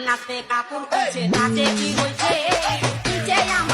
নাচতে কাপড় খুঁজে নাচে কি হয়েছে?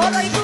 Bola e